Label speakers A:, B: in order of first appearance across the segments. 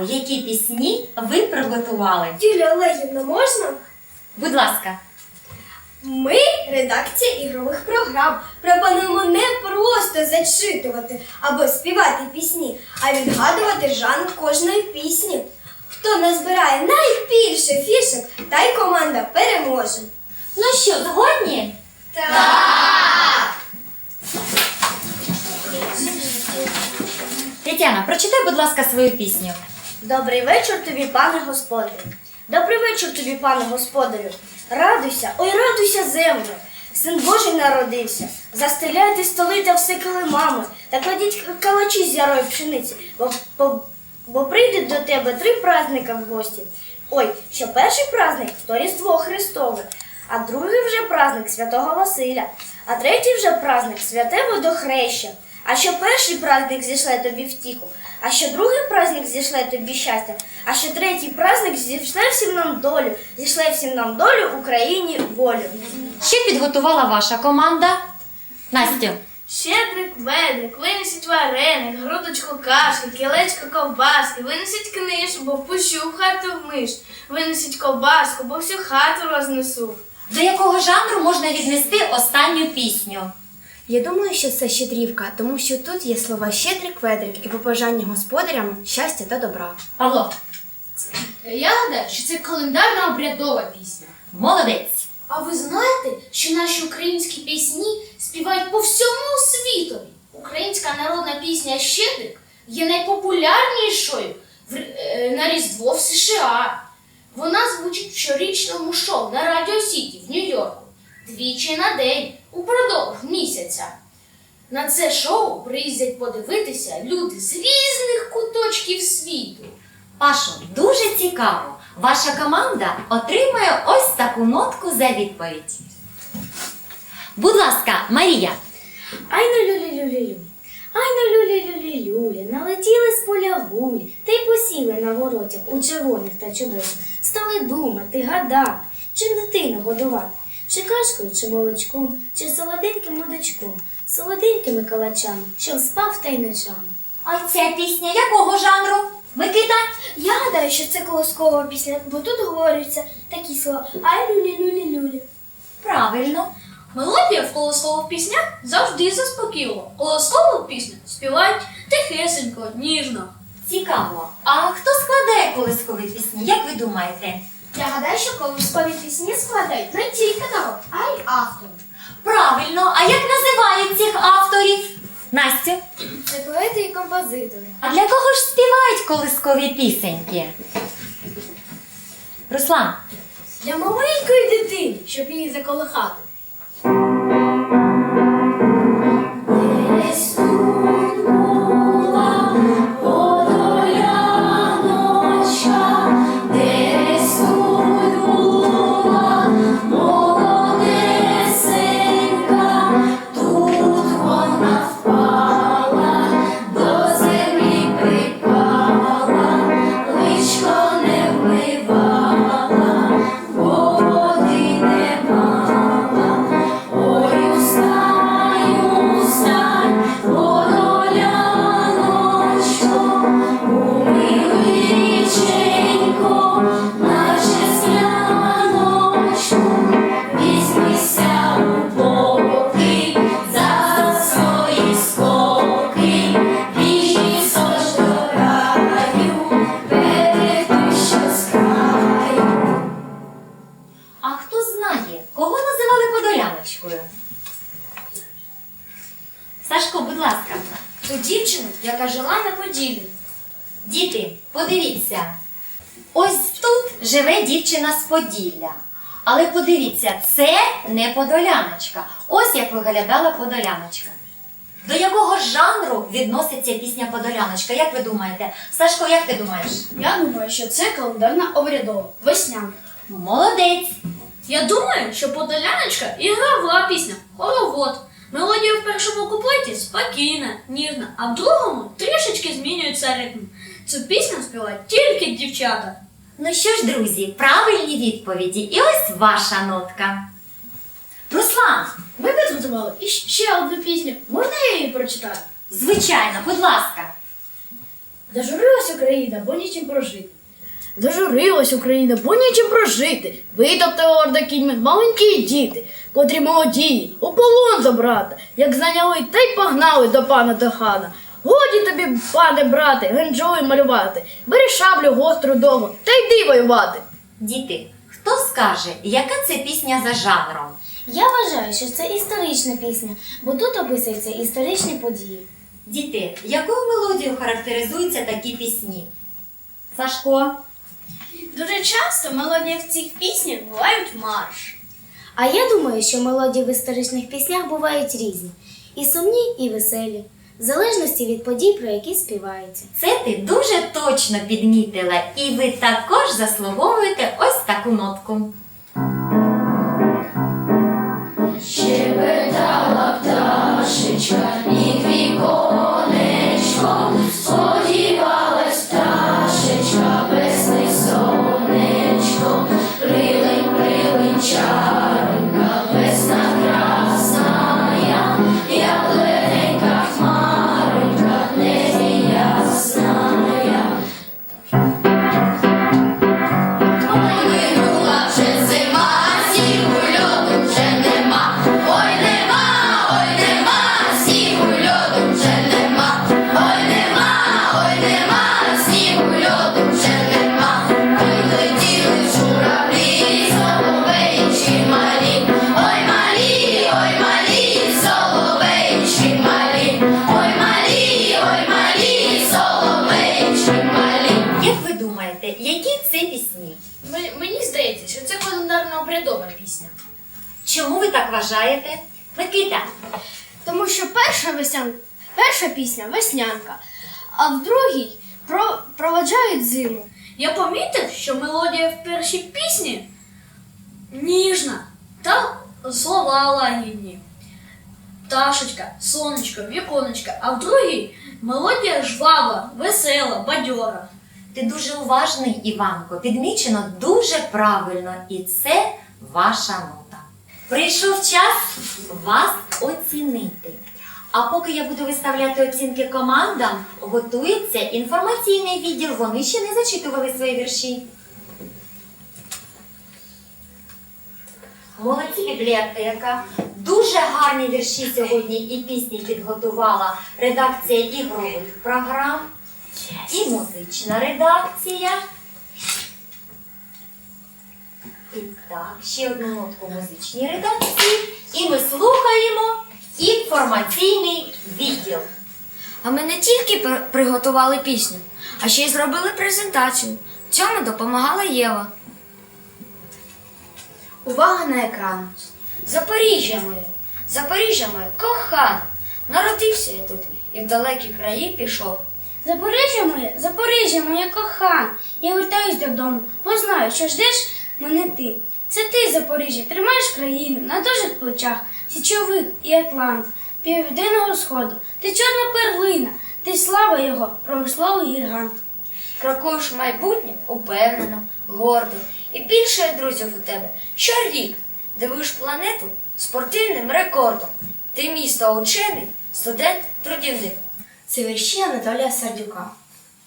A: цікаво, які пісні ви приготували.
B: Юлія Олегівна, можна?
A: Будь ласка.
B: Ми, редакція ігрових програм, пропонуємо не просто зачитувати або співати пісні, а відгадувати жанр кожної пісні. Хто назбирає найбільше фішок, та й команда переможе.
A: Ну що, згодні? Тетяна, прочитай, будь ласка, свою пісню.
B: Добрий вечір тобі, пане господарю. Добрий вечір тобі, пане господарю. Радуйся, ой, радуйся, землю. Син Божий народився. Застеляйте столи та все килимами, та кладіть калачі з ярої пшениці, бо, бо, бо прийдуть до тебе три праздника в гості. Ой, що перший праздник то Різдво Христове, а другий вже праздник Святого Василя, а третій вже праздник Святе Водохреща. А що перший праздник зійшле тобі втіху, а що другий праздник зійшле тобі щастя, а що третій праздник зійшле всім нам долю, зійшле всім нам долю Україні волю.
A: Що підготувала ваша команда? Настю.
C: Щедрик, ведрик, винесіть вареник, грудочку кашки, кілечко ковбаски, винесіть книжку, бо впущу в хату в миш, винесіть ковбаску, бо всю хату рознесу.
A: До якого жанру можна віднести останню пісню?
D: Я думаю, що це щедрівка, тому що тут є слова щедрик, ведрик і побажання господарям щастя та добра.
A: Павло,
E: Я гадаю, що це календарна обрядова пісня.
A: молодець.
E: А ви знаєте, що наші українські пісні співають по всьому світові? Українська народна пісня Щедрик є найпопулярнішою в, е, на Різдво в США. Вона звучить в щорічному шоу на Радіо Сіті в Нью-Йорку двічі на день упродовж місяця. На це шоу приїздять подивитися люди з різних куточків світу.
A: Пашо, дуже цікаво. Ваша команда отримує ось таку нотку за відповідь. Будь ласка, Марія.
B: Ай ну люлі люлі лю. Ай ну люлі люлі люлі. Налетіли з поля гулі, та й посіли на воротях у червоних та чоботях. Стали думати, гадати, чим дитину годувати. Чи кашкою, чи молочком, чи солоденьким мудочком, солоденькими калачами, щоб спав та й ночами.
A: А ця пісня якого жанру? Микита?
B: Я гадаю, що це колоскова пісня, бо тут говоряться такі слова Ай люлі люлі люлі.
A: Правильно.
C: Мелодія в колоскових піснях завжди заспокійлива. Колоскову пісню співають тихесенько, ніжно.
A: Цікаво. А хто складає колискові пісні? Як ви думаєте?
B: Я гадаю, що колоскові пісні складають не тільки народ, а й автор.
A: Правильно. А як називають цих авторів? Настю.
B: Це поети і композитори.
A: А для кого ж співають колискові пісеньки? Руслан.
B: Для маленької дитини, щоб її заколихати.
A: Сашко, будь ласка.
B: Ту дівчину, яка жила на Поділі.
A: Діти, подивіться. Ось тут живе дівчина з Поділля. Але подивіться, це не подоляночка. Ось як виглядала подоляночка. До якого жанру відноситься пісня Подоляночка? Як ви думаєте? Сашко, як ти думаєш?
C: Я думаю, що це календарна обрядова, весняна.
A: Молодець!
C: Я думаю, що подоляночка ігрова пісня хоровод. Мелодія в першому куплеті спокійна, ніжна, а в другому трішечки змінюється ритм. Цю пісню співають тільки дівчата.
A: Ну що ж, друзі, правильні відповіді. І ось ваша нотка. Руслан,
C: Ви підготували іще одну пісню. Можна я її прочитаю?
A: звичайно, будь ласка.
F: Зажурилась Україна, бо нічим прожити.
G: Зажурилась Україна, бо нічим прожити. Витоптали орда кіньми маленькі діти, котрі молоді, у полон забрати, як зайняли, та й погнали до пана до хана. Годі тобі, пане брате, генджої малювати, бери шаблю гостру довгу та йди воювати.
A: Діти, хто скаже, яка це пісня за жанром?
D: Я вважаю, що це історична пісня, бо тут описуються історичні події.
A: Діти, якою мелодією характеризуються такі пісні? Сашко,
F: Дуже часто мелодія в цих піснях бувають марш.
D: А я думаю, що мелодії в історичних піснях бувають різні: і сумні, і веселі, в залежності від подій, про які співаються.
A: це ти дуже точно підмітила, і ви також заслуговуєте ось таку нотку. Чому ви так вважаєте? Микита,
F: Тому що перша веснян... перша пісня веснянка, а в другій про... проводжають зиму.
C: Я помітив, що мелодія в першій пісні ніжна та слова лагідні. Пташечка, сонечко, віконечка, а в другій мелодія жвава, весела, бадьора.
A: ти дуже уважний, Іванко. Підмічено дуже правильно, і це ваша нота. Прийшов час вас оцінити. А поки я буду виставляти оцінки командам, готується інформаційний відділ. Вони ще не зачитували свої вірші. Молодці бібліотека. Дуже гарні вірші сьогодні і пісні підготувала редакція ігрових програм і музична редакція. І так, ще одну нотку музичній редакції. І ми слухаємо інформаційний відділ.
H: А ми не тільки приготували пісню, а ще й зробили презентацію. Цьому допомагала Єва. Увага на екран. Запоріжжя моє, Запоріжжя моє, кохане. Народився я тут і в далекі краї пішов.
F: Запоріжжя моє, Запоріжжя моє кохане. Я вертаюсь додому, бо знаю, що ждеш мене ти. Це ти, Запоріжжя, тримаєш країну на дужих плечах, січових і Атлант, південного сходу. Ти чорна перлина, ти слава його, промисловий гігант.
H: Крокуєш майбутнє упевнено, гордо. І більше друзів у тебе. Щорік дивиш планету спортивним рекордом. Ти місто учений, студент, трудівник.
D: Це вірші Анатолія Сердюка.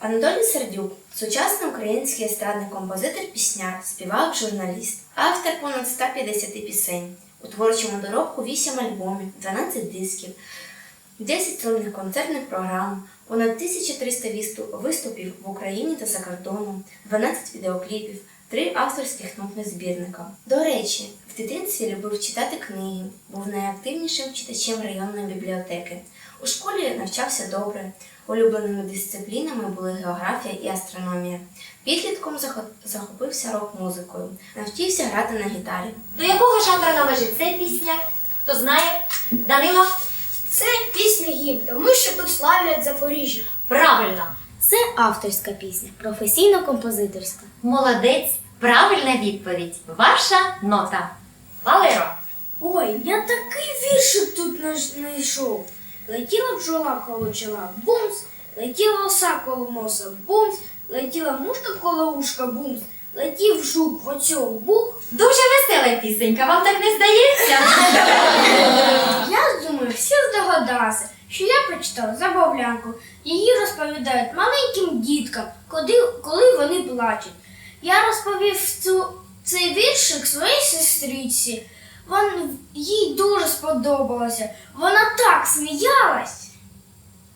D: Анатолій Сердюк сучасний український естрадний композитор, пісняр, співак, журналіст, автор понад 150 пісень. У творчому доробку 8 альбомів, 12 дисків, 10 сольних концертних програм, понад 1300 виступів в Україні та за кордоном, 12 відеокліпів, 3 авторських нотних збірника. До речі, в дитинстві любив читати книги, був найактивнішим читачем районної бібліотеки. У школі навчався добре. Улюбленими дисциплінами були географія і астрономія. Підлітком захопився рок-музикою, навчився грати на гітарі.
A: До якого жанру належить ця пісня? Хто знає? Данило?
F: Це пісня гімн, тому що тут славлять Запоріжжя.
A: Правильно.
D: Це авторська пісня, професійно-композиторська.
A: Молодець. Правильна відповідь. Ваша нота. Валеро.
F: Ой, я такий віршик тут наш- знайшов. Летіла бджола коло чола, бумс, летіла оса коло носа, бумс, летіла мушка коло ушка, бумс, летів жук в оцьому бух.
A: Дуже весела пісенька, вам так не здається?
F: Я думаю, всі здогадалися, що я прочитала забавлянку. Її розповідають маленьким діткам, коли, коли вони плачуть. Я розповів цю, цей віршик своїй сестричці. Вон, їй дуже сподобалося. Вона так сміялась.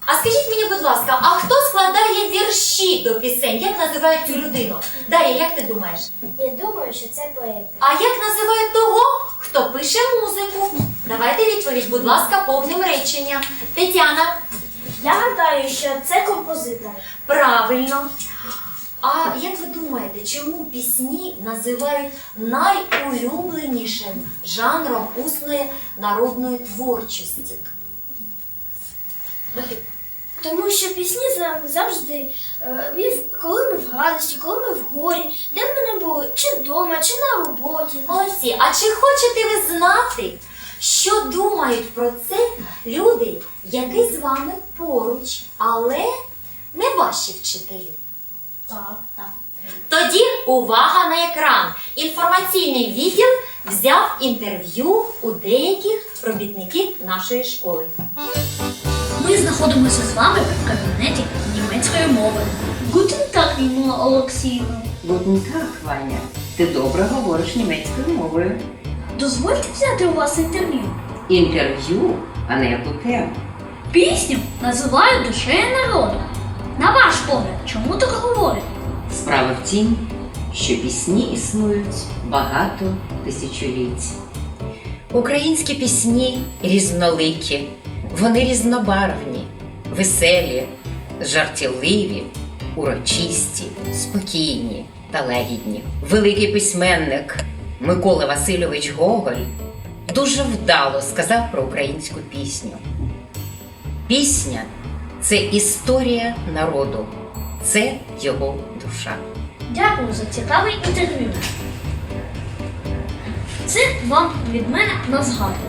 A: А скажіть мені, будь ласка, а хто складає вірші до пісень? Як називають цю людину? Дар'я, як ти думаєш?
F: Я думаю, що це поет.
A: А як називають того, хто пише музику? Давайте відповідь, будь ласка, повним реченням. Тетяна,
F: Я гадаю, що це композитор.
A: правильно. А як ви думаєте, чому пісні називають найулюбленішим жанром усної народної творчості?
F: Тому що пісні завжди, е, коли ми в радості, коли ми в горі, де б ми не були, чи вдома, чи на роботі.
A: Молодці, а чи хочете ви знати, що думають про це люди, які з вами поруч, але не ваші вчителі?
F: Так, так.
A: Тоді увага на екран. Інформаційний відділ взяв інтерв'ю у деяких робітників нашої школи.
C: Ми знаходимося з вами в кабінеті німецької мови. Гутен так, Ніно Олексіївна.
I: Гутен Таг, Ваня. Ти добре говориш німецькою мовою.
C: Дозвольте взяти у вас інтерв'ю.
I: Інтерв'ю, а не яку тему.
C: Пісню називають душею народу. На ваш погляд, чому так говорять?
I: Справа в тім, що пісні існують багато тисячоліть. Українські пісні різноликі, вони різнобарвні, веселі, жартівливі, урочисті, спокійні та лагідні. Великий письменник Микола Васильович Гоголь дуже вдало сказав про українську пісню. Пісня це історія народу, це його душа.
C: Дякую за цікаве інтерв'ю. Це вам від мене на згадку.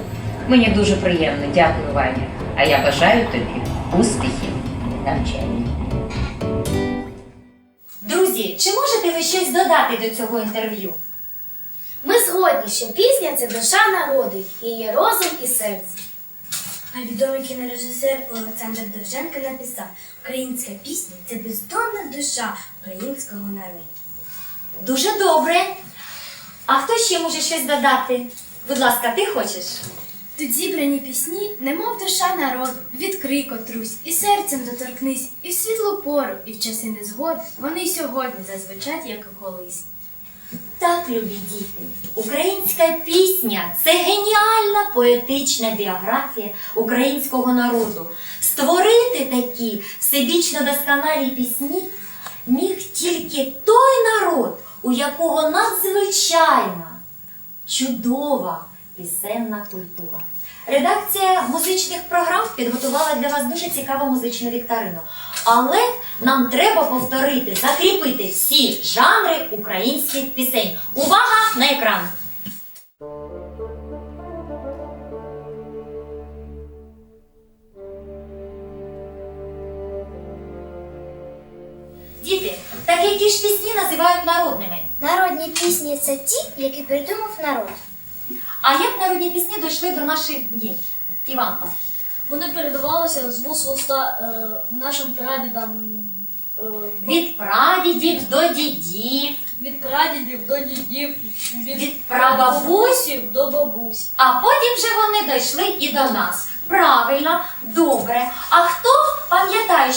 I: Мені дуже приємно, дякую, Ваня. А я бажаю тобі успіхів в навчанні.
A: Друзі, чи можете ви щось додати до цього інтерв'ю?
F: Ми згодні, що пісня це душа народу, її розум і серце. А відомий кінорежисер Олександр Довженко написав: Українська пісня це бездонна душа українського народу.
A: Дуже добре. А хто ще може щось додати? Будь ласка, ти хочеш?
F: Тут зібрані пісні, немов душа народу, відкрий котрусь, і серцем доторкнись, і в світлу пору, і в часи незгод вони й сьогодні зазвучать, як і колись.
A: Так, любі діти, українська пісня це геніальна поетична біографія українського народу. Створити такі всебічно досконалі пісні міг тільки той народ, у якого надзвичайна, чудова пісенна культура. Редакція музичних програм підготувала для вас дуже цікаву музичну вікторину. Але нам треба повторити, закріпити всі жанри українських пісень. Увага на екран! Діти, так які ж пісні називають народними?
F: Народні пісні це ті, які придумав народ.
A: А як народні пісні дійшли до наших днів? Іванка.
C: Вони передавалися з вуст в уста е, нашим прадідам е,
A: Від прадідів до дідів,
C: від прадідів до дідів, від,
A: прабабусь.
C: до бабусь.
A: а потім вже вони дійшли і до нас. Правильно, добре. А хто пам'ятає,